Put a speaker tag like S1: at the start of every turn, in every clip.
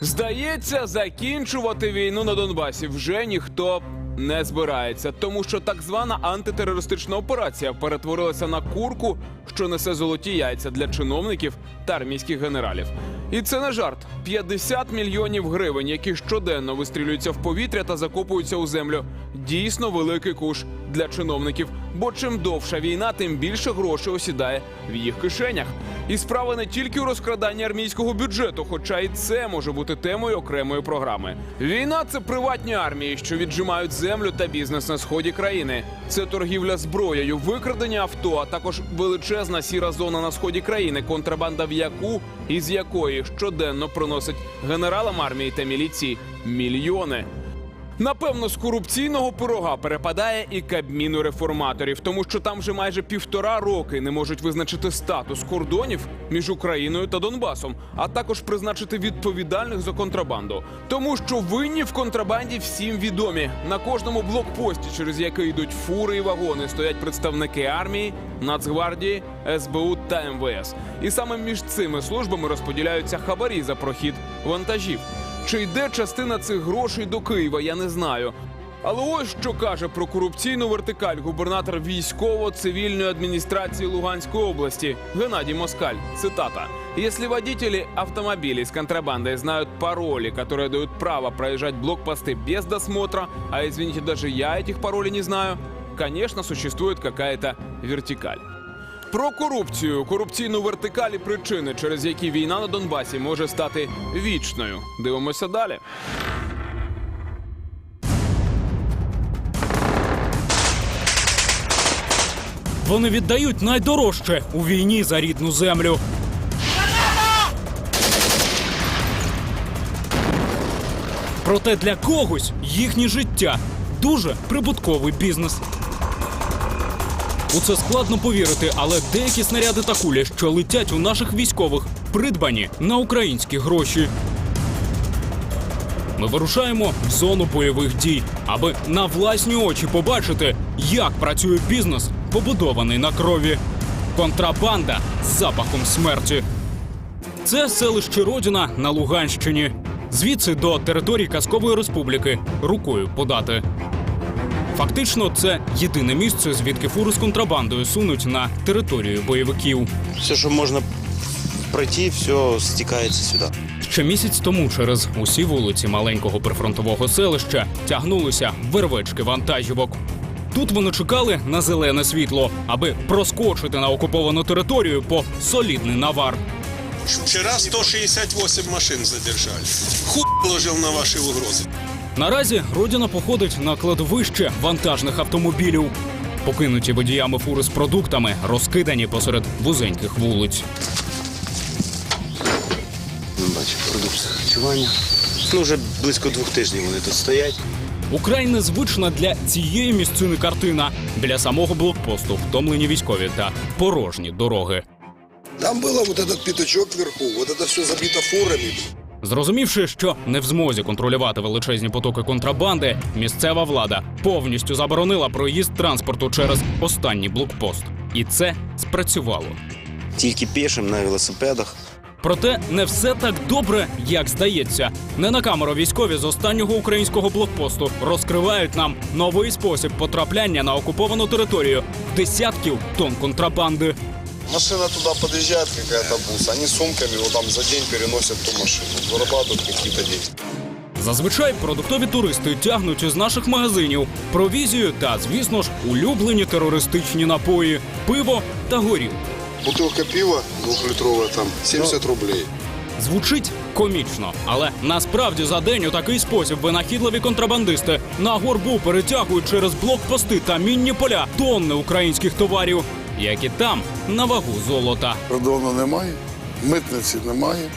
S1: Здається, закінчувати війну на Донбасі вже ніхто не збирається, тому що так звана антитерористична операція перетворилася на курку, що несе золоті яйця для чиновників та армійських генералів. І це не жарт: 50 мільйонів гривень, які щоденно вистрілюються в повітря та закопуються у землю. Дійсно великий куш для чиновників. Бо чим довша війна, тим більше грошей осідає в їх кишенях. І справа не тільки у розкраданні армійського бюджету, хоча і це може бути темою окремої програми. Війна це приватні армії, що віджимають землю та бізнес на сході країни. Це торгівля зброєю, викрадення авто, а також величезна сіра зона на сході країни, контрабанда в яку і з якої щоденно приносить генералам армії та міліції мільйони. Напевно, з корупційного пирога перепадає і кабміну реформаторів, тому що там вже майже півтора роки не можуть визначити статус кордонів між Україною та Донбасом, а також призначити відповідальних за контрабанду. Тому що винні в контрабанді всім відомі. На кожному блокпості, через який йдуть фури і вагони, стоять представники армії, Нацгвардії, СБУ та МВС. І саме між цими службами розподіляються хабарі за прохід вантажів. Чи йде частина цих грошей до Києва, я не знаю. Але ось що каже про корупційну вертикаль губернатор військово-цивільної адміністрації Луганської області Геннадій Москаль. Цитата: «Если водители автомобилей с контрабандой знают пароли, которые дают право проезжать блокпосты без досмотра, а извините, даже я этих паролей не знаю, конечно, существует какая-то вертикаль. Про корупцію, корупційну вертикаль і причини, через які війна на Донбасі може стати вічною. Дивимося далі.
S2: Вони віддають найдорожче у війні за рідну землю. Проте для когось їхнє життя дуже прибутковий бізнес. У це складно повірити, але деякі снаряди та кулі, що летять у наших військових, придбані на українські гроші. Ми вирушаємо в зону бойових дій, аби на власні очі побачити, як працює бізнес, побудований на крові. Контрабанда з запахом смерті. Це селище Родіна на Луганщині. Звідси до території Казкової республіки рукою подати. Фактично, це єдине місце, звідки фури з контрабандою сунуть на територію бойовиків.
S3: Все, що можна пройти, все стікається сюди.
S2: Ще місяць тому через усі вулиці маленького прифронтового селища тягнулися вервечки вантажівок. Тут вони чекали на зелене світло, аби проскочити на окуповану територію по солідний навар.
S4: Вчера 168 машин задержали. Хуй положил на ваши угрозы.
S2: Наразі родина походить на кладовище вантажних автомобілів. Покинуті водіями фури з продуктами розкидані посеред вузеньких вулиць.
S3: Бачу, продукція харчування. Ну, вже близько двох тижнів вони тут стоять.
S2: Украй незвична для цієї місцини картина. Біля самого блокпосту втомлені військові та порожні дороги.
S5: Там было вот этот пятачок вверху, вот это все забито фурами.
S2: Зрозумівши, що не в змозі контролювати величезні потоки контрабанди, місцева влада повністю заборонила проїзд транспорту через останній блокпост. І це спрацювало.
S3: Тільки пішим на велосипедах.
S2: Проте не все так добре, як здається. Не на камеру військові з останнього українського блокпосту розкривають нам новий спосіб потрапляння на окуповану територію десятків тонн контрабанди.
S5: Машина туда подъезжает, какая-то бус. Они сумками вот там за день переносят ту машину. Зарабатывают какие-то деньги.
S2: Зазвичай продуктові туристи тягнуть із наших магазинів провізію та, звісно ж, улюблені терористичні напої, пиво та горілку.
S5: Бутылка пива двухлитровая там 70 рублей.
S2: Звучить комічно, але насправді за день у такий спосіб винахідливі контрабандисти на горбу перетягують через блокпости та мінні поля тонни українських товарів, як і там на вагу золота.
S6: Кордону немає, митниці немає,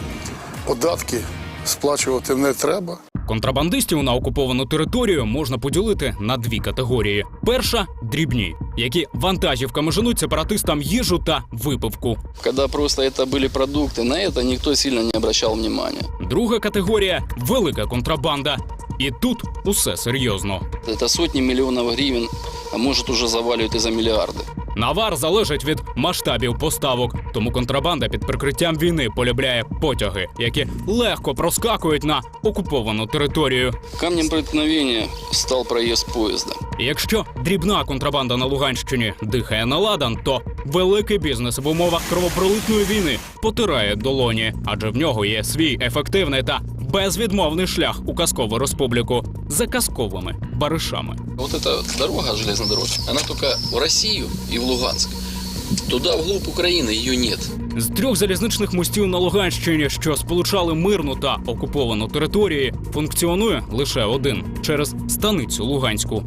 S6: податки сплачувати не треба.
S2: Контрабандистів на окуповану територію можна поділити на дві категорії: перша дрібні, які вантажівками женуть сепаратистам їжу та випивку.
S7: Когда просто это были продукты, на это никто сильно не обращал внимания.
S2: Друга категорія велика контрабанда. І тут усе серйозно.
S7: Это сотни миллионов гривен, а может уже заваливают и за миллиарды.
S2: Навар залежить від масштабів поставок, тому контрабанда під прикриттям війни полюбляє потяги, які легко проскакують на окуповану територію.
S7: Камнем преткновения стал проезд поезда.
S2: І якщо дрібна контрабанда на Луганщині дихає на ладан, то великий бізнес в умовах кровопролитної війни потирає долоні, адже в нього є свій ефективний та безвідмовний шлях у казкову республіку за казковими баришами.
S7: От ця дорога, железнодорожна дорога, она только в Росію і в Луганськ. Туди вглуб України її нет.
S2: З трьох залізничних мостів на Луганщині, що сполучали мирну та окуповану території, функціонує лише один через станицю Луганську.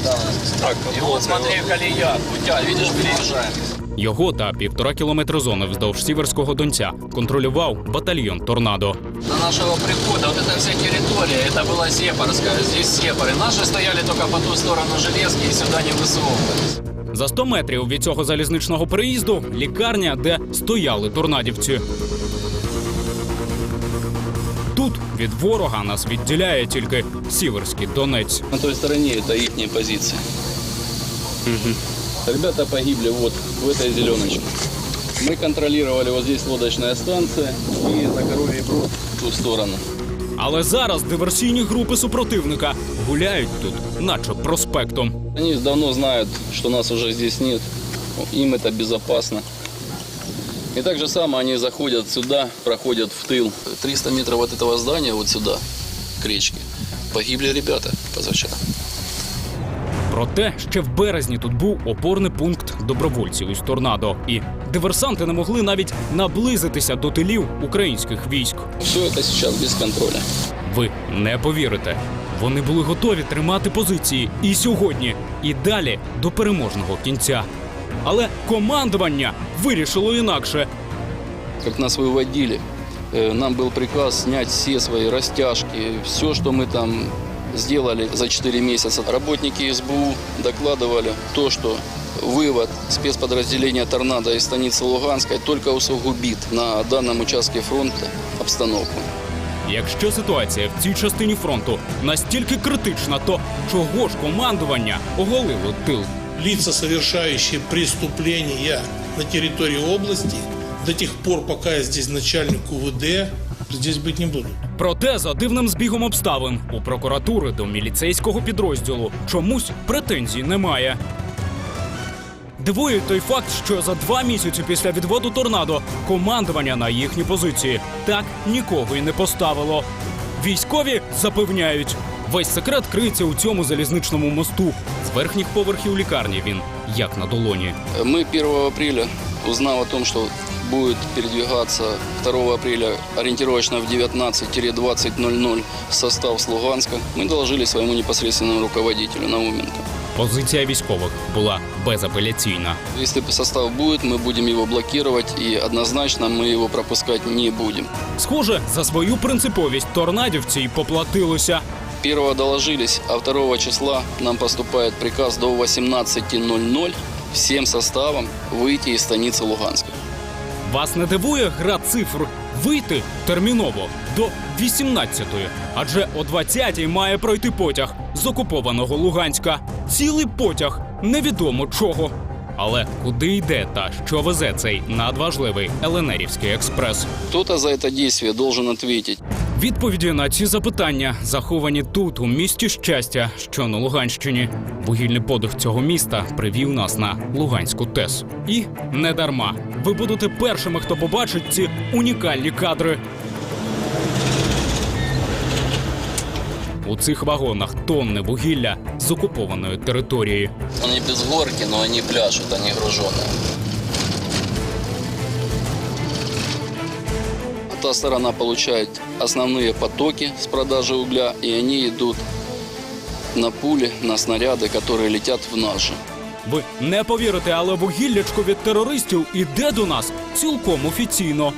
S7: Так, и вот смотри, колея, путя, видишь, переезжаем.
S2: Його та півтора кілометри зони вздовж сіверського донця контролював батальйон Торнадо.
S7: До нашего прихода вот эта вся территория, это была Сепарская, здесь Сепары. Наши стояли только по ту сторону железки и сюда не высовывались.
S2: За 100 метрів від цього залізничного переїзду лікарня, де стояли торнадівці. Тут від ворога нас відділяє тільки сіверський Донець.
S7: На той стороне это их позиции. Ребята погибли вот в этой зеленочке. Мы контролировали вот здесь лодочная станция и за Коровий Бруд в ту сторону.
S2: Але зараз диверсійні групи супротивника гуляють тут, наче проспектом.
S7: Они давно знают, что нас уже здесь нет. Им это безопасно. И так же само они заходят сюда, проходят в тыл. 300 метров от этого здания, вот сюда, к речке, погибли ребята позавчера.
S2: Проте ще в березні тут був опорний пункт добровольців із торнадо, і диверсанти не могли навіть наблизитися до тилів українських військ.
S7: Все это сейчас без контроля.
S2: Ви не повірите. Вони були готові тримати позиції і сьогодні, і далі до переможного кінця. Але командування вирішило інакше.
S7: Как нас выводили, э, нам был приказ снять все свои растяжки, все, что мы там сделали за 4 месяца. Работники СБУ докладывали то, что вывод спецподразделения «Торнадо» из станицы Луганской только усугубит на данном участке фронта обстановку.
S2: Якщо ситуація в цій частині фронту настільки критична, то чого ж командування оголило тил?
S8: лица, совершающие преступления на территории области, до тех пор, пока я здесь начальник УВД, здесь быть не будут.
S2: Проте за дивним збігом обставин у прокуратури до міліцейського підрозділу чомусь претензій немає. Дивує той факт, що за два місяці після відводу торнадо командування на їхні позиції так нікого й не поставило. Військові запевняють, весь секрет криється у цьому залізничному мосту. З верхніх поверхів лікарні він як на долоні.
S7: Мы 1 апреля, узнав о том, что будет передвигаться 2 апреля ориентировочно в 19-20.00 состав с Луганска, мы доложили своему непосредственному руководителю Науменко.
S2: Позиція військових була безапеляційна.
S7: Если состав будет, мы будем его блокировать, и однозначно мы его пропускать не будем.
S2: Схоже, за свою принциповість торнадівці й поплатилися.
S7: Первого доложились, а 2 числа нам поступает приказ до 18.00 всем составам выйти из станицы Луганска.
S2: Вас не дивує гра цифр вийти терміново до 18-ї, адже о 20-й має пройти потяг з окупованого Луганська. Цілий потяг невідомо чого. Але куди йде та що везе цей надважливий Еленерівський експрес?
S7: Кто-то за это действие должен ответить.
S2: Відповіді на ці запитання заховані тут, у місті щастя, що на Луганщині. Вугільний подих цього міста привів нас на Луганську ТЕС. І не дарма. Ви будете першими, хто побачить ці унікальні кадри. У цих вагонах тонни вугілля з окупованої території.
S7: Они без горки, но они пляшут, они груженые. Та сторона получает основные потоки с продажи угля, и они идут на пули, на снаряды, которые летят в нас же.
S2: Ви не повірите, але вугіллячко від терористів іде до нас цілком офіційно.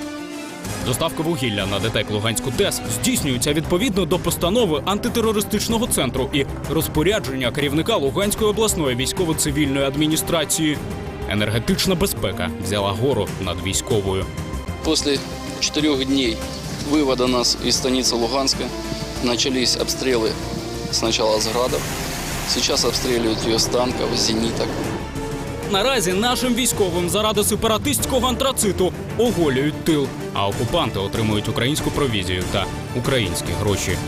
S2: Доставка вугілля на ДТЕК Луганську ТЕС здійснюється відповідно до постанови антитерористичного центру і розпорядження керівника Луганської обласної військово-цивільної адміністрації. Енергетична безпека взяла гору над військовою.
S7: После четырех дней вывода нас из станицы Луганска начались обстрелы сначала с градов, Сейчас обстреливают ее с танков, с зениток.
S2: Наразі нашим військовим заради сепаратистського антрациту оголюють тил, а окупанти отримують українську провізію та українські гроші.